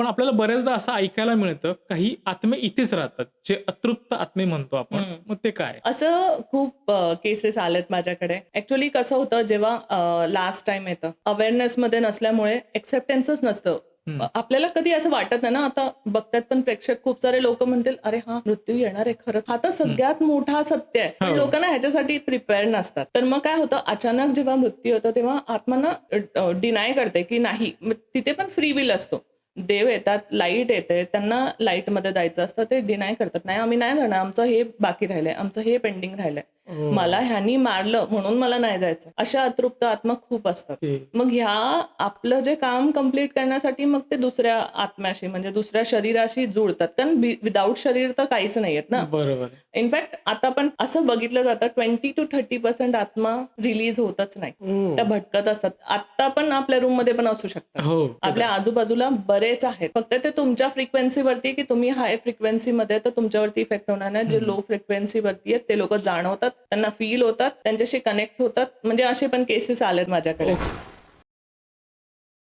पण आपल्याला बऱ्याचदा असं ऐकायला मिळतं काही आत्मे इथेच राहतात जे अतृप्त आत्मे म्हणतो आपण. मग ते काय? असं खूप केसेस आलेत माझ्याकडे. ऍक्च्युली कसं होतं जेव्हा लास्ट टाइम येतं अवेअरनेस मध्ये नसल्यामुळे एक्सेप्टन्सच नसतं. आपल्याला कधी असं वाटत नाही ना आता बघतात पण प्रेक्षक खूप सारे लोक म्हणतील अरे हा मृत्यू येणार आहे खरं. हा तर सगळ्यात मोठा सत्य आहे. पण हो. लोकांना ह्याच्यासाठी प्रिपेअर नसतात. तर मग काय होतं अचानक जेव्हा मृत्यू होतो तेव्हा आत्मा ना डिनाय करते की नाही. तिथे पण फ्री विल असतो. देव येतात लाइट येते त्यांना लाईटमध्ये जायचं असतं ते डिनाय करतात. नाही आम्ही नाही जाणार आमचं हे बाकी राहिलंय आमचं हे पेंडिंग राहिलंय. मला ह्यानी मारलं म्हणून मला नाही जायचं. अशा अतृप्त आत्मा खूप असतात. मग ह्या आपलं जे काम कंप्लीट करण्यासाठी मग ते दुसऱ्या आत्म्याशी म्हणजे दुसऱ्या शरीराशी जुळतात. कारण विदाऊट शरीर तर काहीच नाहीयेत ना. बरोबर. इनफॅक्ट आता पण असं बघितलं जातं ट्वेंटी टू थर्टी पर्सेंट आत्मा रिलीज होतच नाही. त्या भटकत असतात. आता पण आपल्या रूममध्ये पण असू शकतात हो आपल्या आजूबाजूला बरेच आहेत. फक्त ते तुमच्या फ्रिक्वेन्सीवरती की तुम्ही हाय फ्रिक्वेन्सीमध्ये तर तुमच्यावरती इफेक्ट होणार नाही. जे लो फ्रिक्वेन्सीवरती आहेत ते लोक जाणवतात. त्यांना फील होतात त्यांच्याशी कनेक्ट होतात. म्हणजे असे पण केसेस आलेत माझ्याकडे.